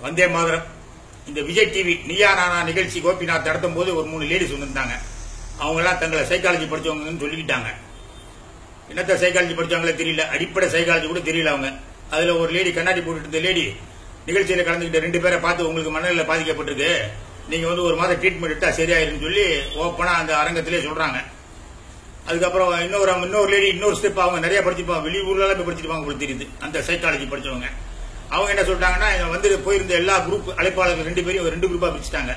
வந்தே மாதிரம். இந்த விஜய் டிவி நீயா நானா நிகழ்ச்சி கோபிநாத் நடத்தும் போது ஒரு மூணு லேடிஸ் வந்திருந்தாங்க. அவங்கெல்லாம் தங்களை சைக்காலஜி படிச்சவங்கன்னு சொல்லிக்கிட்டாங்க. என்னத்த சைக்காலஜி படித்தவங்களே தெரியல. அடிப்படை சைக்காலஜி கூட தெரியல அவங்க. அதில் ஒரு லேடி கண்ணாடி போட்டுட்டு இருந்த லேடி நிகழ்ச்சியில் கலந்துக்கிட்ட ரெண்டு பேரை பார்த்து உங்களுக்கு மனநிலை பாதிக்கப்பட்டிருக்கு. நீங்கள் வந்து ஒரு மாதம் ட்ரீட்மெண்ட் எடுத்தா சரியாயிருன்னு சொல்லி ஓப்பனாக அந்த அரங்கத்திலே சொல்கிறாங்க அதுக்கப்புறம் இன்னொரு இன்னொரு லேடி இன்னொரு ஸ்டெப் அவங்க நிறைய படிச்சிருப்பாங்க. வெளியூர்லாம் எல்லாம் படிச்சிருப்பாங்க உங்களுக்கு தெரியுது. அந்த சைக்காலஜி படிச்சவங்க. அவங்க என்ன சொல்லிட்டாங்கன்னா இங்க வந்து போயிருந்த எல்லா குரூப் அழைப்பாளர்கள் ரெண்டு பேரையும் ரெண்டு குரூப்பா பிரிச்சுட்டாங்க.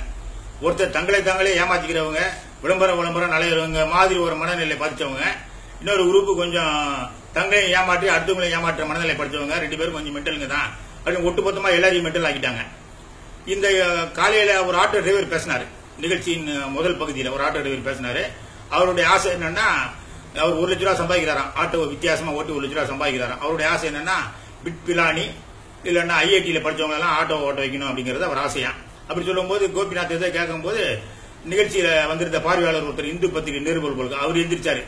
ஒருத்தர் தங்களை தாங்களே ஏமாத்திக்கிறவங்க விளம்பரம் விளம்பரம் நலையிறவங்க மாதிரி ஒரு மனநிலை பாதிச்சவங்க இன்னொரு குரூப் கொஞ்சம் தங்களையும் ஏமாற்றி அடுத்தவங்களையும் ஏமாற்ற மனநிலை படிச்சவங்க ரெண்டு பேரும் கொஞ்சம் மென்டலுங்க தான். அப்படின்னு ஒட்டுமொத்தமா எல்லாரையும் மென்டல் ஆக்கிட்டாங்க. இந்த காலையில் காலையில ஒரு ஆட்டோ டிரைவர் பேசினாரு. நிகழ்ச்சியின் முதல் பகுதியில் ஒரு ஆட்டோ டிரைவர் பேசினாரு. அவருடைய ஆசை என்னன்னா அவர் ஒரு லட்ச ரூபா சம்பாதிக்கிறாராம். ஆட்டோ வித்தியாசமா ஓட்டி ஒரு லட்ச ரூபா சம்பாதிக்கிறாராம். அவருடைய ஆசை என்னன்னா பிட் பிலானி இல்லைன்னா ஐஐடியில் படித்தவங்க எல்லாம் ஆட்டோ ஓட்ட வைக்கணும் அப்படிங்கிறது அவர் ஆசையா. அப்படி சொல்லும்போது கோபிநாத் இதை கேட்கும்போது நிகழ்ச்சியில் வந்திருந்த பார்வையாளர் ஒருத்தர் இந்து பத்திரிகை நிருபர் போல அவர் எந்திரிச்சாரு.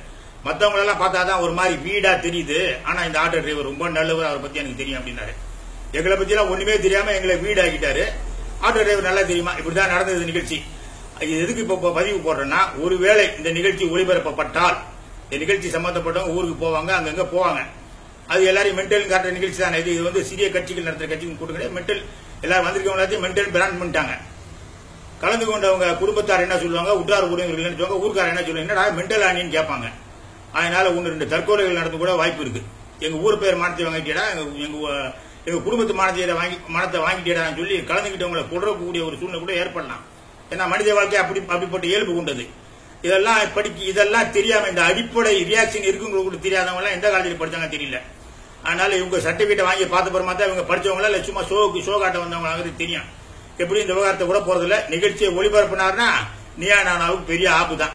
மற்றவங்களெல்லாம் பார்த்தா தான் ஒரு மாதிரி வீடாக தெரியுது. ஆனால் இந்த ஆட்டோ டிரைவர் ரொம்ப நல்லவர் அவரை பற்றி எனக்கு தெரியும் அப்படின்னாரு. எங்களை பற்றிலாம் ஒன்றுமே தெரியாமல் எங்களை வீடாக்கிட்டாரு. ஆட்டோ டிரைவர் நல்லா தெரியுமா? இப்படி தான் நடந்தது நிகழ்ச்சி. இது எதுக்கு இப்போ பதிவு போடுறேன்னா ஒருவேளை இந்த நிகழ்ச்சி ஒளிபரப்பப்பட்டால் இந்த நிகழ்ச்சி சம்பந்தப்பட்டவங்க ஊருக்கு போவாங்க அங்கங்கே போவாங்க. அது எல்லாரையும் மென்டல் காட்டுற நிகழ்ச்சி தானே. இது இது வந்து சிறிய கட்சிகள் நடத்துற கட்சிகள் கூட்டம் மென்டல் எல்லாரும் வந்திருக்கவங்க எல்லாத்தையும் மென்டல் பிராண்ட் பண்ணிட்டாங்க. கலந்து கொண்டவங்க குடும்பத்தார் என்ன சொல்லுவாங்க? உற்றார் உறவினர்கள் என்ன சொல்லுவாங்க? ஊர்க்காரர் என்ன சொல்லுவாங்க? என்னடா மென்டல் ஆனின்னு கேட்பாங்க. அதனால ஒன்று ரெண்டு தற்கொலைகள் நடந்து கூட வாய்ப்பு இருக்கு. எங்க ஊர் பேர் மானத்தை வாங்கிட்டேடா எங்க எங்க குடும்பத்து மானத்தை வாங்கி மனத்தை வாங்கிட்டேடான்னு சொல்லி கலந்துக்கிட்டவங்களை கொடரக்கூடிய ஒரு சூழ்நிலை கூட ஏற்படலாம். ஏன்னா மனித வாழ்க்கை அப்படி அப்படிப்பட்ட இயல்பு கொண்டது. இதெல்லாம் படிக்க இதெல்லாம் தெரியாம இந்த அடிப்படை ரியாக்ஷன் இருக்குங்களுக்கு கூட தெரியாதவங்க எல்லாம் எந்த காலேஜில் படிச்சாங்க தெரியல. அதனால இவங்க சர்டிபிகேட் வாங்கி பார்த்த பிறமா தான் இவங்க படிச்சவங்களா இல்ல சும்மா ஷோக்கு ஷோ காட்ட வந்தவங்க தெரியும். எப்படி இந்த விவகாரத்தை கூட போறதில்ல. நிகழ்ச்சியை ஒளிபரப்புனாருன்னா நியா நானாவுக்கு பெரிய ஆப்பு தான்